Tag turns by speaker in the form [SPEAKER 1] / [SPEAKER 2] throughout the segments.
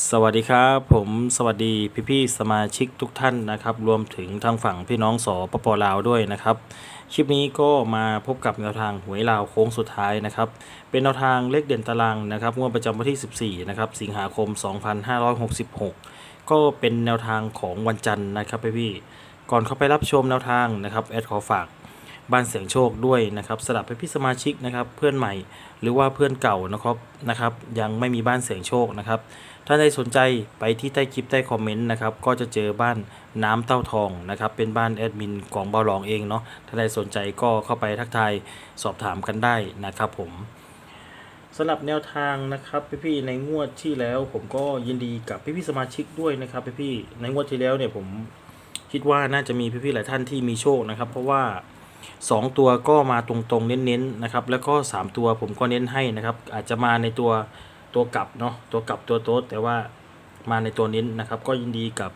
[SPEAKER 1] สวัสดีครับ ผมสวัสดีพี่ๆสมาชิกทุกท่านนะครับ รวมถึงทางฝั่งพี่น้องสปปลาวด้วยนะครับ คลิปนี้ก็มาพบกับแนวทางหวยลาวโค้งสุดท้ายนะครับ เป็นแนวทางเลขเด่นตารางนะครับงวดประจำวันที่ 14 นะครับ สิงหาคม 2566 ก็เป็นแนวทางของวันจันทร์นะครับพี่ๆก่อนเข้าไปรับชมแนวทางนะครับแอดขอฝาก บ้านเสียงโชคด้วยนะครับสำหรับพี่สมาชิกนะครับเพื่อนใหม่หรือว่าเพื่อนเก่านะครับนะครับยังไม่มีบ้านเสียงโชคนะครับถ้าใครสนใจไปที่ใต้คลิปใต้คอมเมนต์นะครับก็จะเจอบ้านน้ำเต้าทองนะครับเป็นบ้านแอดมินของเบาหลองเองเนาะถ้าใครสนใจก็เข้าไปทักทายสอบถามกันได้นะครับผมสำหรับแนวทางนะครับพี่ๆในงวดที่แล้วผมก็ยินดีกับพี่ๆสมาชิกด้วยนะครับพี่ๆในงวดที่แล้วเนี่ยผมคิดว่าน่าจะมีพี่ๆหลายท่านที่มีโชคนะครับ เพราะว่า 2 ตัวก็มาตรงๆเน้นๆนะครับ แล้วก็ 3 ตัวผมก็เน้นให้นะครับ อาจจะมาในตัวตัวกลับเนาะตัวกลับตัวโต๊ดแต่ว่ามาในตัวเน้นนะครับ ก็ยินดีกับ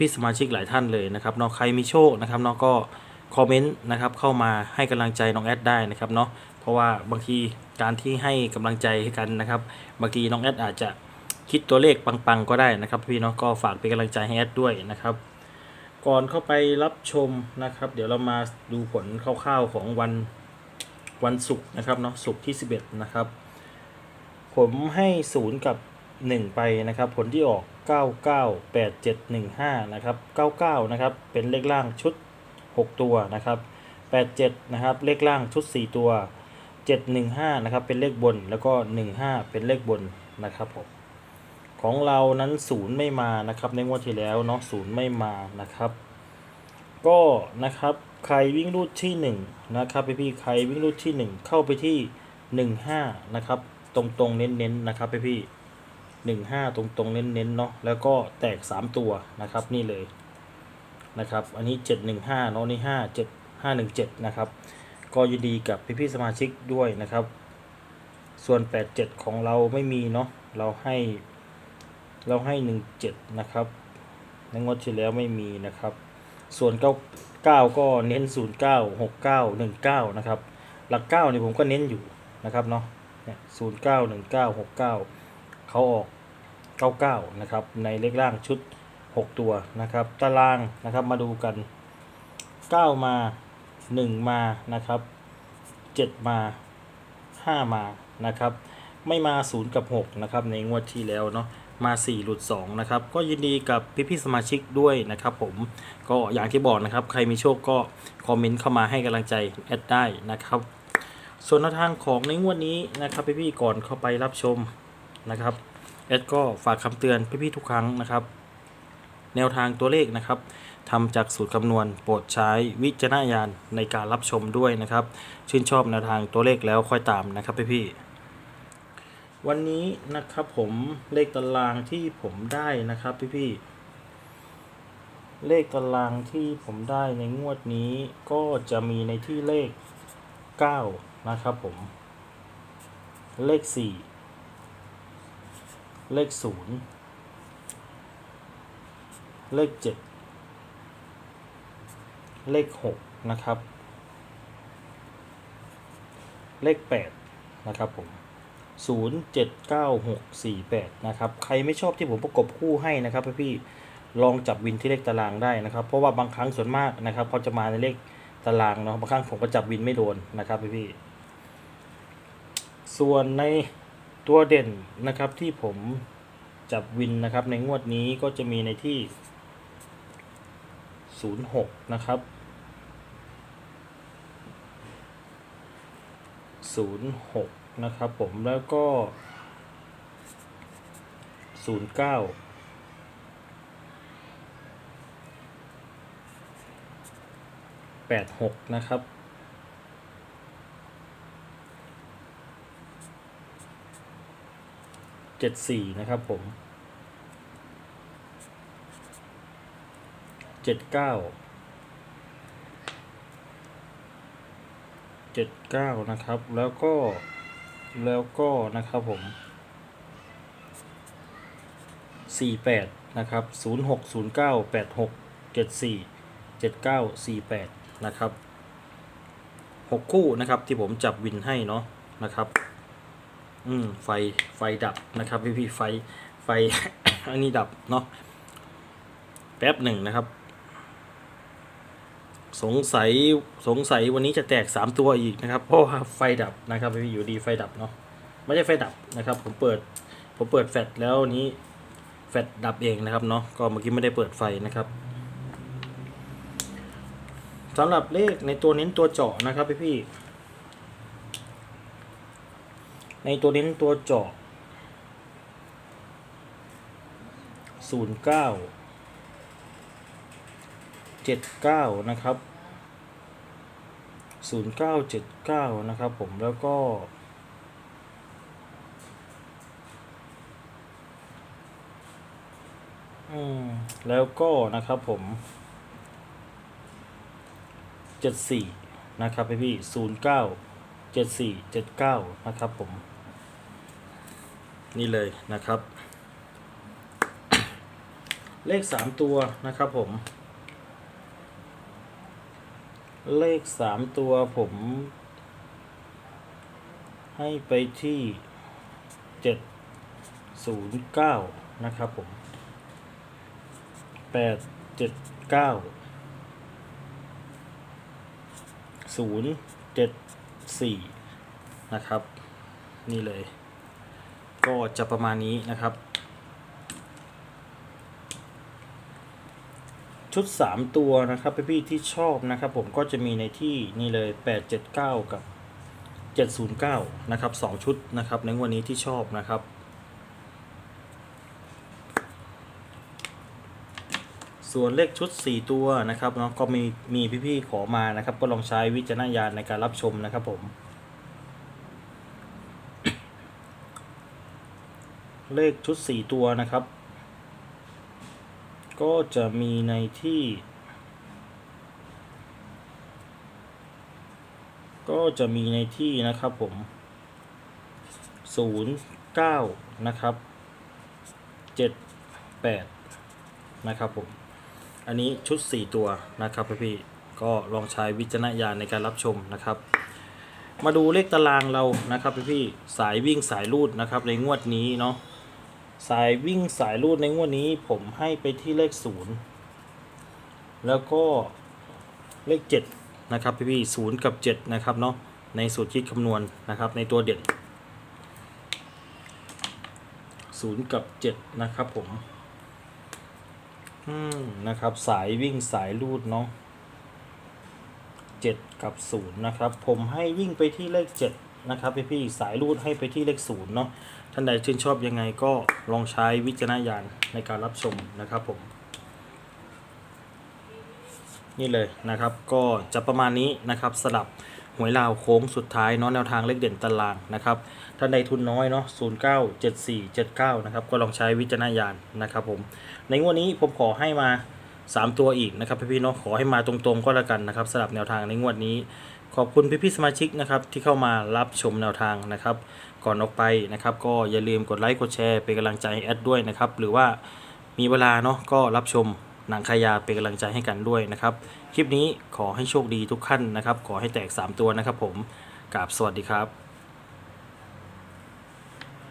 [SPEAKER 1] พี่ๆสมาชิกหลายท่านเลยนะครับเนาะใครมีโชคนะครับเนาะก็คอมเมนต์นะครับเข้ามาให้กำลังใจน้องแอดได้นะครับเนาะเพราะว่าบางทีการที่ให้กำลังใจกันนะครับบางทีน้องแอดอาจจะคิดตัวเลขปังๆก็ได้นะครับพี่เนาะก็ฝากเป็นกำลังใจให้แอดด้วยนะครับ ก่อนเข้าไปรับชมนะครับ เดี๋ยวเรามาดูผลคร่าวๆของวันวันศุกร์นะครับเนาะศุกร์ที่ 11 นะครับ ผมให้0กับ 1 ไปนะครับ ผลที่ออก 998715 นะครับ 99 นะครับ เป็นเลขล่างชุด 6 ตัวนะครับ 87 นะครับ เลขล่างชุด 4 ตัว 715 นะครับ เป็นเลขบนแล้วก็ 15 เป็นเลขบนนะครับผม ของเรานั้นศูนย์ไม่มานะครับ ในงวดที่แล้วเนาะศูนย์ไม่มานะครับ ก็นะครับใครวิ่งรูดที่หนึ่งนะครับพี่พี่ใครวิ่งรูดที่หนึ่งเข้าไปที่หนึ่งห้านะครับ ตรงตรงเน้นเน้นนะครับพี่พี่หนึ่งห้าตรงตรงเน้นเน้นเนาะแล้วก็แตกสามตัวนะครับนี่เลยนะครับ อันนี้เจ็ดหนึ่งห้าเนาะนี่ห้าเจ็ดห้าหนึ่งเจ็ดนะครับ ก็ยินดีกับพี่พี่สมาชิกด้วยนะครับ ส่วนแปดเจ็ดของเราไม่มีเนาะเราให้ เราให้หนึ่งเจ็ดนะครับในงวดที่แล้วไม่มีนะครับ ส่วนเก้าเก้าก็เน้นศูนย์เก้าหกเก้าหนึ่งเก้านะครับ หลักเก้านี่ผมก็เน้นอยู่นะครับเนาะเนี่ยศูนย์เก้าหนึ่งเก้าหกเก้าเขาออกเก้าเก้านะครับ ในเลขล่างชุดหกตัวนะครับ ตารางนะครับมาดูกันเก้ามาหนึ่งมานะครับเจ็ดมาห้ามานะครับ ไม่มา0กับ6นะครับ ในงวดที่แล้วเนาะ มา 4 หลุด 2 นะครับ ก็ยินดีกับพี่ๆสมาชิกด้วยนะครับผมก็อย่างที่บอกนะครับ ใครมีโชคก็คอมเมนต์เข้ามาให้กำลังใจแอดได้นะครับ ส่วนแนวทางของในงวดนี้นะครับพี่ๆก่อนเข้าไปรับชมนะครับแอดก็ฝากคำเตือนพี่ๆทุกครั้งนะครับ แนวทางตัวเลขนะครับทำจากสูตรคำนวณโปรดใช้วิจารณญาณในการรับชมด้วยนะครับ ชื่นชอบแนวทางตัวเลขแล้วค่อยตามนะครับพี่ๆ วันนี้นะครับผมเลขตารางที่ผมได้นะครับพี่ๆเลขตารางที่ผมได้ในงวดนี้ก็จะมีในที่เลข 9 นะครับผม เลข 4 เลข 0 เลข 7 เลข 6 นะครับ เลข 8 นะครับผม 079648 นะครับ ใครไม่ชอบที่ผมประกบคู่ให้นะครับพี่ลองจับวินที่เลขตารางได้นะครับ เพราะว่าบางครั้งส่วนมากนะครับเขาจะมาในเลขตารางเนาะบางครั้งผมก็จับวินไม่โดนนะครับพี่ๆส่วนในตัวเด่นนะครับที่ผมจับวินนะครับ ในงวดนี้ก็จะมีในที่ 06 นะครับ 06 นะครับผมแล้วก็ 09แปดหกนะครับ เจ็ดสี่นะครับผม เจ็ดเก้า 79 นะครับ แล้วก็ แล้วก็นะครับผม 48 นะครับ 06 09 86 74 79 48 นะครับ 6 คู่นะครับที่ผมจับวินให้เนาะนะครับ อืม ไฟ ไฟดับนะครับพี่พี่ๆไฟ ไฟ อันนี้ดับเนาะ แป๊บหนึ่งนะครับ สงสัยสงสัยวันนี้จะแตกสามตัวอีกนะครับ เพราะว่าไฟดับนะครับพี่อยู่ดีไฟดับเนาะไม่ใช่ไฟดับนะครับ ผมเปิดผมเปิดแฟลชแล้วนี้แฟลชดับเองนะครับเนาะก็เมื่อกี้ไม่ได้เปิดไฟนะครับสำหรับเลขในตัวเน้นตัวเจาะนะครับพี่พี่ในตัวเน้นตัวเจาะศูนย์เก้า เจ็ดเก้านะครับศูนย์เก้าเจ็ดเก้านะครับผมแล้วก็ อืม แล้วก็นะครับผมเจ็ดสี่นะครับพี่พี่ศูนย์เก้าเจ็ดสี่เจ็ดเก้านะครับผม นี่เลยนะครับ เลขสามตัวนะครับผม เลขสามตัวผม ให้ไปที่เจ็ดศูนย์เก้านะครับผมแปดเจ็ดเก้าศูนย์เจ็ดสี่นะครับ นี่เลย ก็จะประมาณนี้นะครับ ชุด 3 ตัวนะครับพี่ๆที่ชอบนะครับ ผมก็จะมีในที่นี่เลย 879 กับ 709 นะครับ 2 ชุดนะครับ ในงวันนี้ที่ชอบนะครับ ส่วนเลขชุด 4 ตัวนะครับเนาะก็มีมีพี่ๆขอมานะครับ ก็ลองใช้วิจารณญาณในการรับชมนะครับผม เลขชุด 4 ตัวนะครับ ก็จะมีในที่ ก็จะมีในที่นะครับผม 0 9 นะครับ 7 8 นะครับผม อันนี้ชุด 4 ตัวนะครับพี่ก็ลองใช้วิจารณญาณในการรับชมนะครับ มาดูเลขตารางเรานะครับพี่สายวิ่งสายรูดนะครับในงวดนี้เนาะ สายวิ่งสายรูดในงวดนี้ผมให้ไปที่เลขศูนย์แล้วก็เลขเจ็ดนะครับพี่พี่ศูนย์กับเจ็ดนะครับเนาะในสูตรคิดคำนวณนะครับในตัวเด่นศูนย์กับเจ็ดนะครับผม อืม นะครับ สายวิ่งสายรูดเนาะเจ็ดกับศูนย์นะครับ ผมให้วิ่งไปที่เลขเจ็ด นะครับพี่พี่สายรูดให้ไปที่เลขศูนย์เนาะท่านใดชื่นชอบยังไงก็ลองใช้วิจารณญาณในการรับชมนะครับผม นี่เลยนะครับก็จะประมาณนี้นะครับสลับหวยลาวโค้งสุดท้ายเนาะแนวทางเลขเด่นตารางนะครับท่านใดทุนน้อยเนาะ0 9 7 4 7 9นะครับก็ลองใช้วิจารณญาณนะครับผม ในงวดนี้ผมขอให้มา 3 ตัวอีกนะครับพี่ๆเนาะขอให้มาตรงๆก็แล้วกันนะครับสลับแนวทางในงวดนี้ ขอบคุณพี่ๆสมาชิกนะครับที่เข้ามารับชมแนวทางนะครับ ก่อนออกไปนะครับก็อย่าลืมกดไลค์กดแชร์เป็นกำลังใจให้แอดด้วยนะครับหรือว่ามีเวลาเนาะก็รับชมหนังขายาเป็นกำลังใจให้กันด้วยนะครับ คลิปนี้ขอให้โชคดีทุกขั้นนะครับ ขอให้แตก 3 ตัวนะครับผมกราบสวัสดีครับ